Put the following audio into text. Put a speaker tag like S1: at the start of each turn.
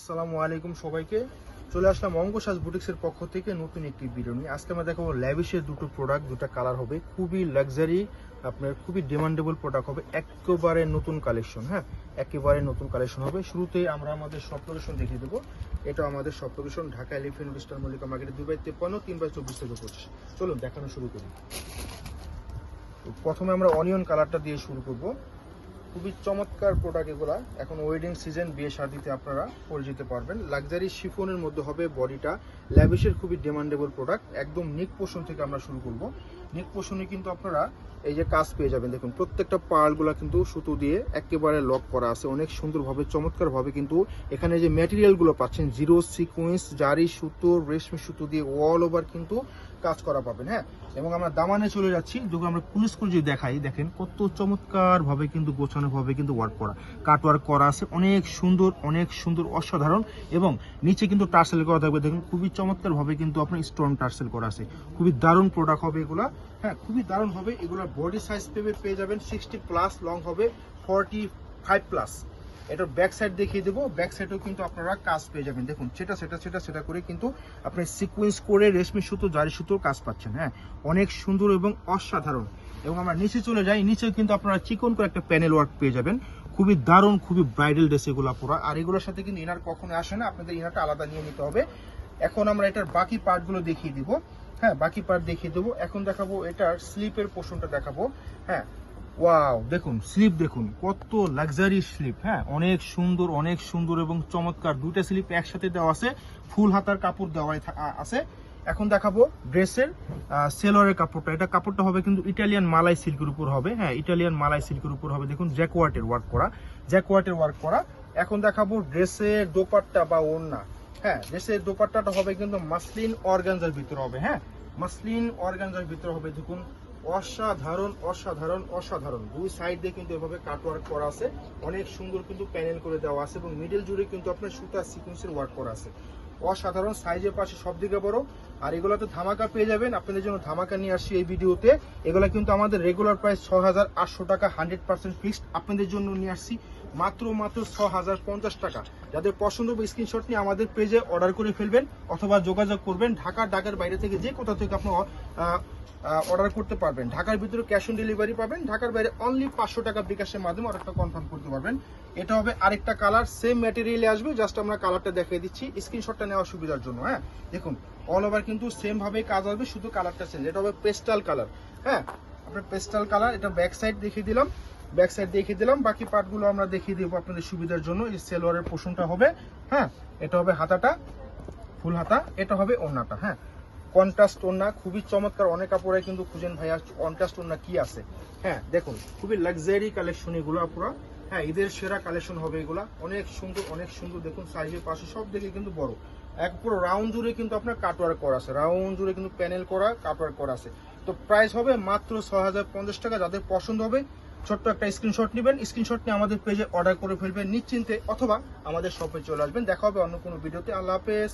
S1: আসসালামু আলাইকুম সবাইকে। চলে আসলাম অঙ্কসাজ বুটিক্সের পক্ষ থেকে নতুন একটি ভিডিও নিয়ে। আজকে আমরা দেখাবো ল্যাভিশের দুটো প্রোডাক্ট দুটো কালার হবে খুবই লাক্সারি আপনার খুবই ডিমান্ডেবল প্রোডাক্ট হবে, একেবারে নতুন কালেকশন হ্যাঁ? একেবারে নতুন কালেকশন হবে। শুরুতেই আমরা আমাদের সব লোকেশন দেখিয়ে দেবো। এটা আমাদের সব লোকেশন ঢাকা এলিফেন্ট বিস্টার মল্লিকা মার্কেটে দুই বাই তেপ্পান্ন, তিন বাই চব্বিশ থেকে পঁচিশ। চলুন, দেখানো শুরু করি। প্রথমে আমরা অনিয়ন কালারটা দিয়ে শুরু করব। খুবই চমৎকার প্রোডাক্ট এগুলা। এখন ওয়েডিং সিজন বিয়ে শাদিতে আপনারা পরে যেতে পারবেন। লাক্সারি শিফনের মধ্যে হবে বডিটা। ল্যাভিশের খুবই ডিমান্ডেবল প্রোডাক্ট একদম নিক পোষণ থেকে আমরা শুরু করব। নিক পোষণে কিন্তু আপনারা এই যে কাজ পেয়ে যাবেন। দেখুন, প্রত্যেকটা পার্লগুলো কিন্তু সুতো দিয়ে একেবারে লক করা আছে। অনেক সুন্দরভাবে, চমৎকারভাবে কিন্তু এখানে যে ম্যাটেরিয়ালগুলো পাচ্ছেন জিরো সিকোয়েন্স জারি সুতো, রেশমি সুতো দিয়ে অল ওভার কিন্তু কাজ করা পাবেন হ্যাঁ? এবং আমরা দামানে চলে যাচ্ছি, যখন আমরা পুলিশ করে যদি দেখাই, দেখেন কত চমৎকার ভাবে কিন্তু গোছানো ভাবে কিন্তু ওয়ার্ক করা। কাট ওয়ার্ক করা আছে, অনেক সুন্দর অনেক সুন্দর, অসাধারণ, এবং নিচে কিন্তু টার্সেল করা থাকবে, দেখুন খুবই চমৎকার ভাবে কিন্তু আপনার স্টোন টার্সেল করা আছে। খুবই দারুণ প্রোডাক্ট হবে এগুলা হ্যাঁ খুবই দারুণ হবে। এগুলোর বডি সাইজ পেবে পেয়ে যাবেন সিক্সটি প্লাস লং হবে ফর্টি ফাইভ প্লাস এটার ব্যাক সাইড দেখিয়ে দেবো। ব্যাক সাইডেও কিন্তু আপনারা কাজ পেয়ে যাবেন। দেখুন, সেটা সেটা সেটা সেটা করে কিন্তু আপনি সিকোয়েন্স করে রেশমি সুতো, জারি সুতোর কাজ পাচ্ছেন হ্যাঁ? অনেক সুন্দর এবং অসাধারণ। এবং আমরা নিচে চলে যাই। নিচে কিন্তু আপনারা চিকন করে একটা প্যানেল ওয়ার্ক পেয়ে যাবেন। খুবই দারুণ, খুবই ব্রাইডাল ড্রেস এগুলো পরা। আর এগুলোর সাথে কিন্তু ইনার কখনো আসে না। আপনাদের ইনারটা আলাদা নিয়ে নিতে হবে। এখন আমরা এটার বাকি পার্টগুলো দেখিয়ে দিব। হ্যাঁ বাকি পার্ট দেখিয়ে দেবো। এখন দেখাবো এটার স্লিপের পোর্শনটা দেখাবো। হ্যাঁ ওয়াও দেখুন স্লিপ দেখুন, কত লাক্সারি স্লিপ হ্যাঁ? অনেক সুন্দর অনেক সুন্দর এবং চমৎকার দুইটা স্লিপ একসাথে দেওয়া আছে। ফুল হাতার কাপড় দেওয়া আছে। এখন দেখাবো ড্রেসের সেলরের কাপড়টা। এটা কাপড়টা হবে কিন্তু ইটালিয়ান মালাই সিল্কের উপর হবে হ্যাঁ? ইটালিয়ান মালাই সিল্কের উপর হবে। দেখুন জ্যাকওয়ার্টের ওয়ার্ক করা। জ্যাকওয়ার্টের ওয়ার্ক করা। এখন দেখাবো ড্রেসের দোপাট্টা বা ওড়না হ্যাঁ? ড্রেসের দোপাট্টাটা হবে কিন্তু মাসলিন অর্গানজার ভিতরে হবে হ্যাঁ? মাসলিন অর্গানজার ভিতরে হবে, দেখুন। অসাধারণ অসাধারণ অসাধারণ। দুই সাইড দিয়ে কিন্তু এভাবে কাটওয়ার্ক করা আছে। অনেক সুন্দর কিন্তু প্যানেল করে দেওয়া আছে এবং মিডল জুড়ে কিন্তু আপনার সুতা সিকুয়েন্সের ওয়ার্ক করা আছে। অসাধারণ সাইজের পাশে সব দিকে বড়। আর এগুলোতে ধামাকা পেয়ে যাবেন। আপনাদের জন্য ধামাকা নিয়ে আসছি এই ভিডিওতে। এগুলো কিন্তু আমাদের রেগুলার প্রাইস ছ হাজার আটশো টাকা হান্ড্রেড পার্সেন্ট ফিক্সড আপনাদের জন্য নিয়ে আসছি। মাত্র মাত্র ছ হাজার পঞ্চাশ টাকা। যাদের পছন্দ হবে স্ক্রিনশট নিয়ে আমাদের পেজে অর্ডার করে ফেলবেন অথবা যোগাযোগ করবেন। ঢাকা, ঢাকার বাইরে থেকে যে কোথা থেকে আপনি অর্ডার করতে পারবেন। ঢাকার ভিতরে ক্যাশ অন ডেলিভারি পাবেন। ঢাকার বাইরে অনলি পাঁচশো টাকা বিকাশের মাধ্যমে অর্ডারটা কনফার্ম করতে পারবেন। এটা হবে আরেকটা কালার সেম ম্যাটেরিয়ালে আসবে জাস্ট আমরা কালারটা দেখিয়ে দিচ্ছি। স্ক্রিনশটটা নেওয়ার সুবিধার জন্য হ্যাঁ? দেখুন অল ওভার কিন্তু সেম ভাবে কাজ আসবে শুধু কালারটা চেঞ্জ এটা হবে পেস্টাল কালার হ্যাঁ? আপনার পেস্টাল কালার এটা ব্যাক সাইড দেখিয়ে দিলাম। ব্যাক সাইড দেখিয়ে দিলাম, বাকি পার্টগুলো আমরা দেখিয়ে দেবো আপনাদের সুবিধার জন্য। এই সেলোয়ারের পোষণটা হবে হ্যাঁ? এটা হবে হাতাটা, ফুল হাতা, এটা হবে ওড়নাটা হ্যাঁ? কন্ট্রাস্ট ওড়না, খুবই চমৎকার, অনেক কাপড়ে কিন্তু খুঁজেন ভাইয়া কন্ট্রাস্ট ওড়না কি আছে? হ্যাঁ দেখুন, খুবই লাক্সারি কালেকশন এগুলো পুরো হ্যাঁ ঈদের সেরা কালেকশন হবে এগুলা। অনেক সুন্দর অনেক সুন্দর। দেখুন সাইজের পাশে সব দিকে কিন্তু বড়। এক পুরো রাউন্ড জুড়ে কিন্তু আপনার কাটওয়ার্ক করা আছে। রাউন্ড জুড়ে কিন্তু প্যানেল করা কাটওয়ার্ক করা আছে। তো প্রাইস হবে মাত্র ছ টাকা। যাদের পছন্দ হবে, ছোট্ট একটা স্ক্রিনশট নেবেন। স্ক্রিনশট নিয়ে আমাদের পেজে অর্ডার করে ফেলবেন নিশ্চিন্তে, অথবা আমাদের শপে চলে আসবেন। দেখা হবে অন্য কোনো ভিডিওতে আল্লাহ হাফেজ।